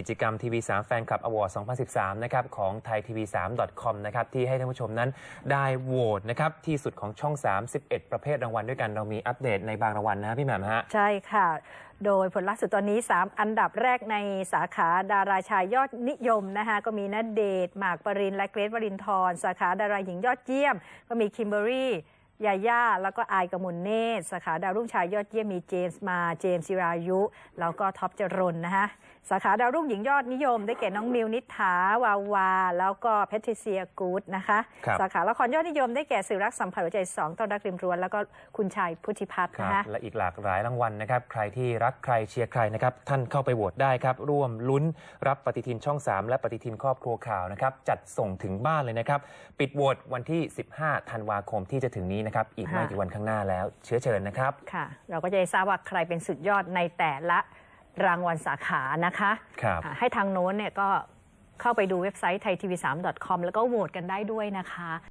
กิจกรรมทีวี3แฟนคลับอวอร์ด2013 นะครับของไทยทีวี3 com นะครับที่ให้ท่านผู้ชมนั้นได้โหวตนะครับที่สุดของช่อง 31 ประเภทรางวัลด้วยกันเรามีอัปเดตในบางรางวัลนะพี่แหม่มฮะ ใช่ค่ะ โดยผลลัพธ์สุดตอนนี้ 3 อันดับแรกในสาขาดาราชายยอดนิยมนะคะก็มีณเดชน์หมากปรินและเกรทวรินทร์สาขาดาราหญิงยอดเยี่ยม ก็มีคิมเบอรี่ ยาย่า แล้วก็อายกมลเนตรสาขาดาวรุ่งชายยอดเยี่ยมมีเจมส์มา เจมส์จิรายุ แล้วก็ท็อปจรนนะคะสาขาดาวรุ่งหญิงยอดนิยม ได้แก่น้องมิวนิษฐาวาวา แล้วก็แพทริเซียกูดนะคะครับสาขาละครยอดนิยมได้แก่สื่อรักสัมผัสหัวใจสองต้นรักริมรั้วแล้วก็คุณชายพุทธิพัฒน์ครันะบคะและอีกหลากหลายรางวัลนะครับ ใครที่รักใครเชียร์ใครนะครับ ท่านเข้าไปโหวตได้ครับ ร่วมลุ้นรับปฏิทินช่อง 3 และปฏิทินครอบครัวข่าวนะครับ จัดส่งถึงบ้านเลยนะครับ ปิดโหวตวันที่ 15 ธันวาคมที่จะถึงนี้นะครับ อีกไม่ค่ะกี่วันข้างหน้าแล้ว เชื้อเชิญนะครับค่ะ เราก็จะได้ทราบว่าใครเป็นสุดยอดในแต่ละรางวัลสาขานะคะครับอ่าให้ทางโน้นเนี่ยก็เข้าไปดูเว็บไซต์ไทยทีวี3 com แล้วก็โหวตกันได้ด้วยนะคะ